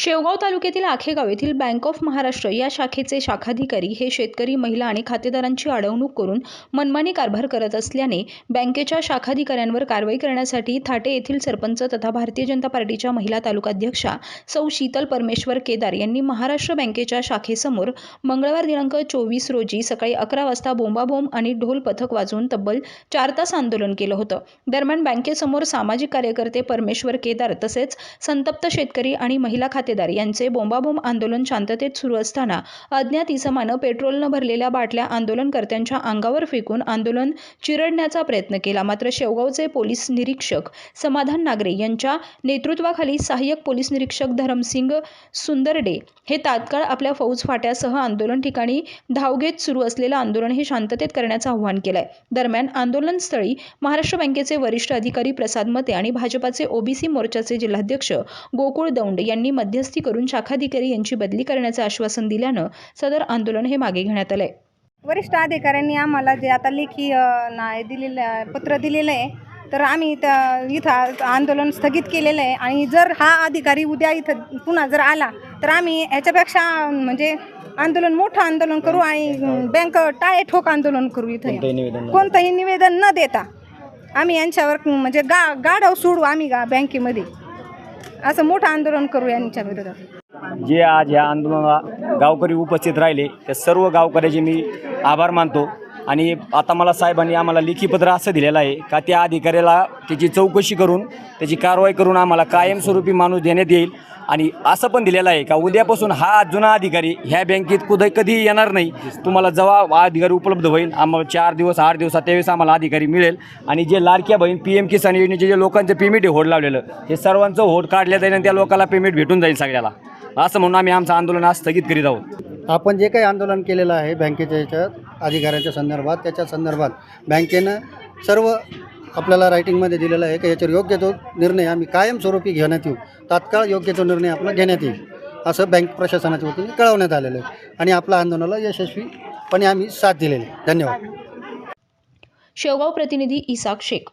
शेवगाव तालुक्यातील आखेगाव येथील bank of Maharashtra या शाखेचे शाखाधिकारी हे शेतकरी महिला आणि खातेदारांची अडवणूक करून मनमानी कारभार करत असल्याने बँकेच्या शाखाधिकाऱ्यांवर कारवाई करण्यासाठी थाटे येथील सरपंच तथा भारतीय जनता पार्टीच्या महिला तालुकाध्यक्षा सौ शीतल परमेश्वर केदार यांनी महाराष्ट्र बँकेच्या शाखेसमोर मंगळवार दिनांक चोवीस रोजी सकाळी अकरा वाजता बोंबाबोंब आणि ढोल पथक वाजवून तब्बल चार तास आंदोलन केलं होतं. दरम्यान बँकेसमोर सामाजिक कार्यकर्ते परमेश्वर केदार तसेच संतप्त शेतकरी आणि महिला खाते खातेदार यांचे बोंबाबोंब आंदोलन शांततेत सुरू असताना अज्ञात इसमानं पेट्रोलनं भरलेल्या बाटल्या आंदोलनकर्त्यांच्या अंगावर फेकून आंदोलन चिरडण्याचा प्रयत्न केला. मात्र शेवगावचे पोलीस निरीक्षक समाधान नागरे यांच्या नेतृत्वाखाली सहाय्यक पोलीस निरीक्षक धरमसिंग सुंदरडे हे तात्काळ आपल्या फौज फाट्यासह आंदोलन ठिकाणी धाव घेत सुरू असलेलं आंदोलन हे शांततेत करण्याचं आवाहन केलंय. दरम्यान आंदोलनस्थळी महाराष्ट्र बँकेचे वरिष्ठ अधिकारी प्रसाद मते आणि भाजपाचे ओबीसी मोर्चाचे जिल्हाध्यक्ष गोकुळ दौंड यांनी मध्य मध्यस्थी करून शाखाधिकारी यांची बदली करण्याचं आश्वासन दिल्यानं सदर आंदोलन हे मागे घेण्यात आलंय. वरिष्ठ अधिकाऱ्यांनी आम्हाला जे आता लेखी नाही दिलेलं आहे, पत्र दिलेलं आहे तर आम्ही त्या इथं आंदोलन स्थगित केलेलं आहे. आणि जर हा अधिकारी उद्या इथं पुन्हा जर आला तर आम्ही ह्याच्यापेक्षा म्हणजे आंदोलन मोठं आंदोलन करू आणि बँक टाळे ठोक आंदोलन करू इथं. कोणतंही निवेदन न देता आम्ही यांच्यावर म्हणजे गा गाढव सोडू आम्ही गा बँकेमध्ये. असं मोठं आंदोलन करू यांच्या विरोधात. जे आज या आंदोलनाला गावकरी उपस्थित राहिले त्या सर्व गावकऱ्याचे मी आभार मानतो. आणि आता मला साहेबांनी आम्हाला लेखीपत्र असं दिलेलं आहे का त्या अधिकाऱ्याला त्याची चौकशी करून त्याची कारवाई करून आम्हाला कायमस्वरूपी माणूस देण्यात येईल. आणि असं पण दिलेलं आहे का उद्यापासून हा जुना अधिकारी ह्या बँकेत कुठे कधीही येणार नाही. तुम्हाला जेव्हा अधिकारी उपलब्ध होईल. आम्हाला चार दिवस आठ दिवस त्यावेळेस आम्हाला अधिकारी मिळेल. आणि जे लाडक्या बहीण पी एम किसान योजनेचे जे लोकांचं पेमेंट होड लावलेलं हे सर्वांचं होड काढलं जाईल आणि त्या लोकांना पेमेंट भेटून जाईल सगळ्याला. असं म्हणून आम्ही आमचं आंदोलन आज स्थगित करीत आहोत. आपण जे काही आंदोलन केलेलं आहे बँकेच्या याच्यात अधिकाऱ्याच्या संदर्भात त्याच्या संदर्भात बँकेनं सर्व आपल्याला रायटिंगमध्ये दिलेलं आहे की याच्यावर योग्य तो निर्णय आम्ही कायमस्वरूपी घेण्यात येऊ तात्काळ योग्य तो निर्णय आपला घेण्यात येईल असं बँक प्रशासनाच्या वतीने कळवण्यात आलेलं आहे. आणि आपल्या आंदोलनाला यशस्वीपणे आम्ही साथ दिलेली आहे. धन्यवाद. शेवगाव प्रतिनिधी इसाक शेख.